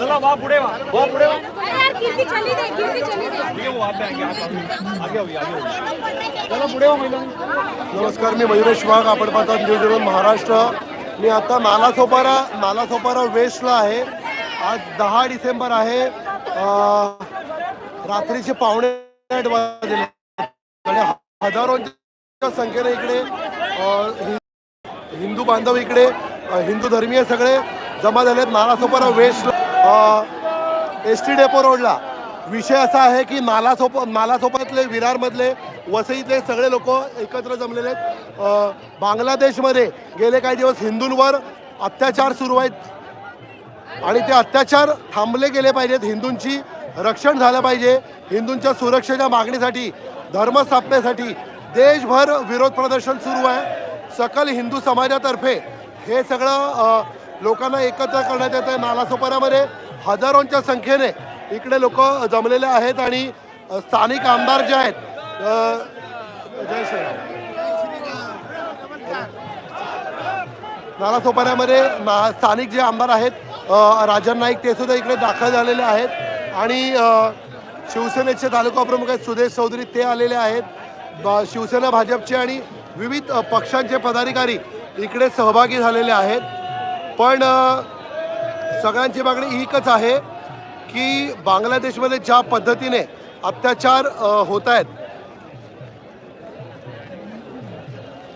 चलो वहाँ वहाँ वहाँ वहाँ नमस्कार मी मयुरेश वाघ. आपण पाहतात न्यूज एवन महाराष्ट्र. मी आता नालासोपारा नालासोपारा वेस्टला आहे. आज दहा डिसेंबर आहे. रात्रीचे पावणे आठ वाजले. आणि हजारोंच्या संख्येने इकडे हिंदू बांधव इकडे हिंदू धर्मीय सगळे जमा झाले आहेत Nalasopara west S T depot रोडला. विषय असा आहे की नालासोप नालासोपातले विरारमधले वसईतले सगळे लोक एकत्र जमलेले आहेत. बांगलादेशमध्ये गेले काही दिवस हिंदूंवर अत्याचार सुरू आहेत. आणि ते अत्याचार थांबले गेले पाहिजेत. हिंदूंची रक्षण झालं पाहिजे. हिंदूंच्या सुरक्षेच्या मागणीसाठी धर्म स्थापनेसाठी देशभर विरोध प्रदर्शन सुरू आहे. सकल हिंदू समाजातर्फे हे सगळं लोकांना एकत्र करण्यात येतं आहे नालासोपाऱ्यामध्ये. हजारोंच्या संख्येने इकडे लोक जमलेले आहेत आणि स्थानिक आमदार जे आहेत जय श्रीराम. नालासोपाऱ्यामध्ये ना स्थानिक जे आमदार आहेत राजन नाईक ते सुद्धा इकडे दाखल झालेले आहेत. आणि शिवसेनेचे तालुका प्रमुख आहेत सुदेश चौधरी ते आलेले आहेत. ब- शिवसेना भाजपचे आणि विविध पक्षांचे पदाधिकारी इकडे सहभागी झालेले आहेत. पण सगळ्यांची मागणी एकच आहे की बांगलादेशमध्ये ज्या पद्धतीने अत्याचार होत आहेत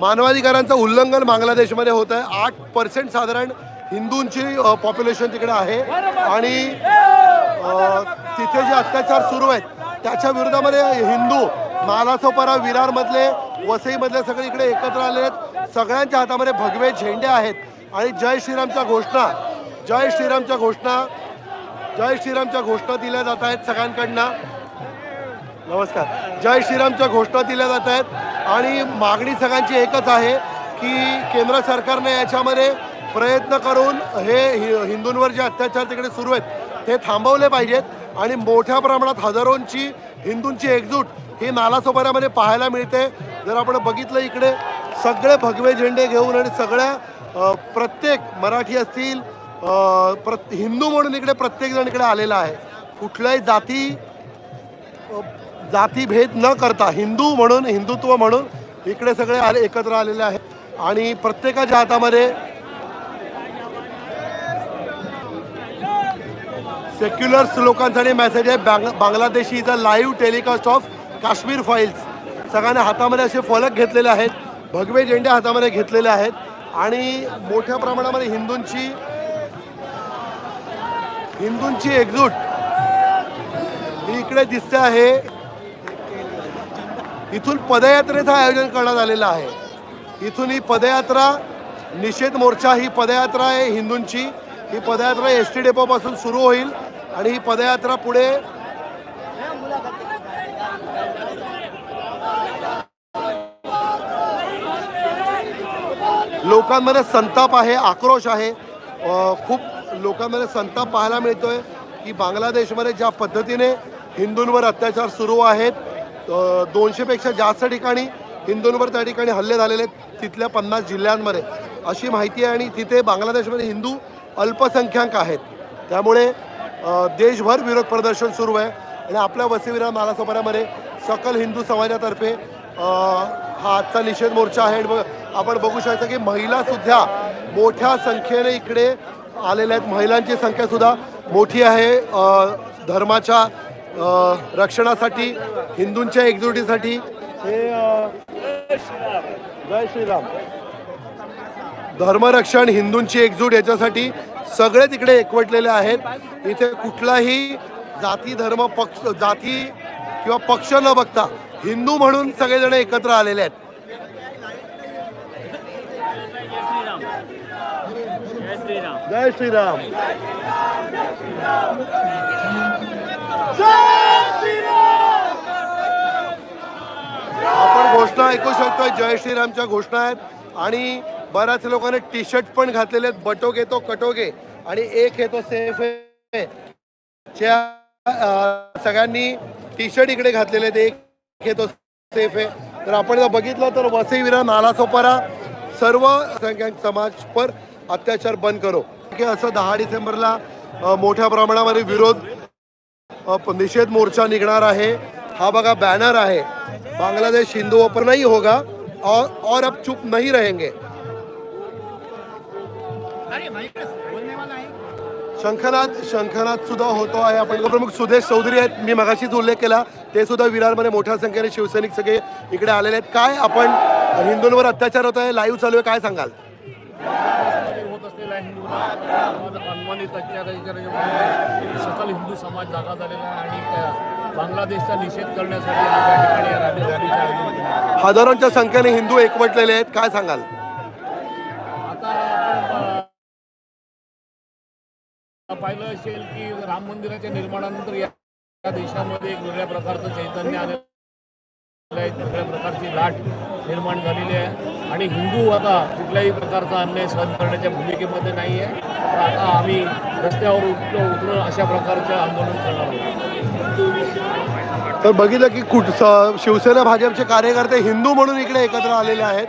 मानवाधिकारांचं उल्लंघन बांगलादेशमध्ये होत आहे आठ पर्सेंट साधारण हिंदूंची पॉप्युलेशन तिकडे आहे. आणि तिथे जे अत्याचार सुरू आहेत त्याच्या विरोधामध्ये हिंदू नालासोपारा विरारमधले वसईमधले सगळे इकडे एकत्र आले आहेत सगळ्यांच्या हातामध्ये भगवे झेंडे आहेत. आणि जय श्रीरामच्या घोषणा जय श्रीरामच्या घोषणा जय श्रीरामच्या घोषणा दिल्या जात आहेत सगळ्यांकडनं. नमस्कार. जय श्रीरामच्या घोषणा दिल्या जात आहेत. आणि मागणी सगळ्यांची एकच आहे की केंद्र सरकारने याच्यामध्ये प्रयत्न करून हे हि- हिंदूंवर जे अत्याचार तिकडे सुरू आहेत ते थांबवले पाहिजेत. आणि मोठ्या प्रमाणात हजारोंची हिंदूंची एकजूट ही नालासोपाऱ्यामध्ये पाहायला मिळते. जर आपण बघितलं इकडे सगळे भगवे झेंडे घेऊन आणि सगळ्या प्रत्येक मराठी असतील प्रत हिंदू म्हणून इकडे प्रत्येकजण इकडे आलेला आहे. कुठल्याही जाती जातीभेद न करता हिंदू म्हणून हिंदुत्व म्हणून इकडे सगळे आले एकत्र आलेले आहेत. आणि प्रत्येकाच्या हातामध्ये सेक्युलर्स लोकांसाठी मेसेज आहे. बांग Bangladeshi is a live telecast of Kashmir files. सगळ्यांना हातामध्ये असे फलक घेतलेले आहेत. भगवे झेंडे हातामध्ये घेतलेले आहेत. आणि मोठ्या प्रमाणामध्ये हिंदूंची हिंदूंची एकजूट ही इकडे दिसते आहे. इथून पदयात्रेचं आयोजन करण्यात आलेलं आहे. इथून ही पदयात्रा निषेध मोर्चा ही पदयात्रा आहे हिंदूंची. ही पदयात्रा एस टी डेपोपासून सुरू होईल. आणि ही पदयात्रा पुढे लोकांमध्ये संताप आहे आक्रोश आहे. खूप लोकांमध्ये संताप पाहायला मिळतोय की बांगलादेशमध्ये ज्या पद्धतीने हिंदूंवर अत्याचार सुरू आहेत दोनशेपेक्षा जास्त ठिकाणी हिंदूंवर त्या ठिकाणी हल्ले झालेले आहेत तिथल्या पन्नास जिल्ह्यांमध्ये. अशी माहिती आहे आणि तिथे बांगलादेशमध्ये हिंदू अल्पसंख्याक आहेत. त्यामुळे देशभर विरोध प्रदर्शन सुरू आहे. आणि आपल्या वसईविरा नालासोपाऱ्यामध्ये सकल हिंदू समाजातर्फे हा आजचा निषेध मोर्चा आहे. बघ- आपण बघू शकता की महिला सुद्धा मोठ्या संख्येने इकडे आलेल्या आहेत. महिलांची संख्या सुद्धा मोठी आहे. धर्माच्या रक्षणासाठी हिंदूंच्या एकजुटीसाठी. हे जय श्रीराम. धर्मरक्षण हिंदूंची एकजूट याच्यासाठी सगळे तिकडे एकवटलेले आहेत. इथे कुठलाही जाती धर्म पक्ष जाती किंवा पक्ष न बघता हिंदू म्हणून सगळेजण एकत्र आलेले आहेत. जय श्रीराम. आपण घोषणा ऐकू शकतोय जय श्रीरामच्या घोषणा आहेत. आणि बऱ्याच लोकांनी टी शर्ट पण घातलेले आहेत बटोगे तो कटोगे आणि एक हे तो सेफ आहे च्या सगळ्यांनी टी शर्ट इकडे घातलेले आहेत. एक घेतो सेफ आहे. तर आपण जर बघितलं तर वसईविरा नालासोपारा सर्व संख्याक समाज पर अत्याचार बंद करो. की असं दहा डिसेंबरला मोठ्या प्रमाणामध्ये विरोध निषेध मोर्चा निघणार आहे. हा बघा बॅनर आहे. बांग्लादेश हिंदू ओपर नहीं होगा और और अब चुप नहीं रहेंगे. शंखनाद शंखनाद सुद्धा होतो आहे. आपण प्रमुख सुदेश चौधरी आहेत. मी मगाशीच उल्लेख केला ते सुद्धा विरारमध्ये मोठ्या संख्येने शिवसैनिक सगळे इकडे आलेले आहेत. काय आपण हिंदूंवर अत्याचार होत आहे लाईव्ह चालू आहे काय सांगाल? होत अनुमानित सकल हिंदू समाज जागा झालेला आहे आणि बांगलादेशचा निषेध करण्यासाठी. हजारोंच्या संख्येने हिंदू एकवटलेले आहेत. काय सांगाल? पाहिलं असेल की राम मंदिराच्या निर्माणानंतर या देशामध्ये एक वेगळ्या प्रकारचं चैतन्य आलेलं आहे. वेगळ्या प्रकारची लाट निर्माण झालेली आहे. आणि हिंदू आता कुठल्याही प्रकारचा अन्याय सहन करण्याच्या भूमिकेमध्ये नाही आहे. तर आता आम्ही रस्त्यावर उठलो उतरून अशा प्रकारचं आंदोलन करणार आहोत. तर बघितलं की कुठ शिवसेना भाजपचे कार्यकर्ते हिंदू म्हणून इकडे एकत्र आलेले आहेत.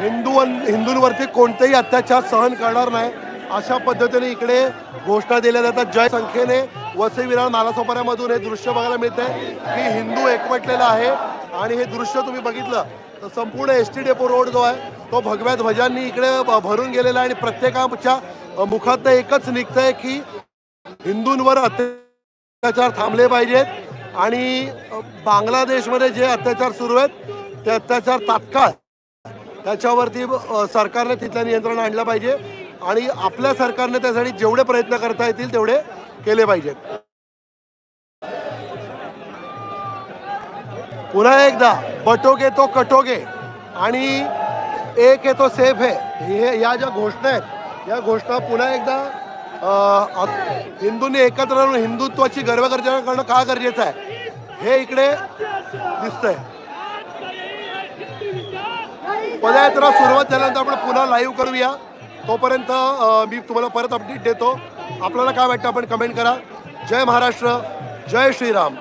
हिंदू हिंदूंवरती कोणतेही अत्याचार सहन करणार नाही. अशा पद्धतीने इकडे घोषणा दिल्या जातात. जय संख्येने वसई विरार नालासोपाऱ्यामधून हे दृश्य बघायला मिळते की हिंदू एकवटलेला आहे आणि हे दृश्य तुम्ही बघितलं तर संपूर्ण एस टी डेपो रोड जो आहे तो भगव्या ध्वजांनी इकडे भ- भरून गेलेला आहे आणि प्रत्येकाच्या मुखात एकच निघतंय की हिंदूंवर अत्याचार थांबले पाहिजेत. आणि बांगलादेशमध्ये जे अत्याचार सुरू आहेत ते अत्याचार तात्काळ त्याच्यावरती सरकारने तिथलं नियंत्रण आणलं पाहिजे. आणि आपल्या सरकारने त्यासाठी जेवढे प्रयत्न करता येतील तेवढे केले पाहिजेत. पुन्हा एकदा बटोगे तो कटोगे आणि एक आहे तो सेफ आहे. हे या ज्या घोषणा आहेत या घोषणा पुन्हा एकदा हिंदूंनी एकत्र राहून हिंदुत्वाची गर्वगर्जना करणं का गरजेचं आहे? हे इकडे दिसतंय. पदयात्रा सुरुवात झाल्यानंतर आपण पुन्हा लाईव्ह करूया. तोपर्यंत मी तुम्हाला परत अपडेट देतो. आपल्याला काय वाटतं आपण कमेंट करा. जय महाराष्ट्र जय श्रीराम.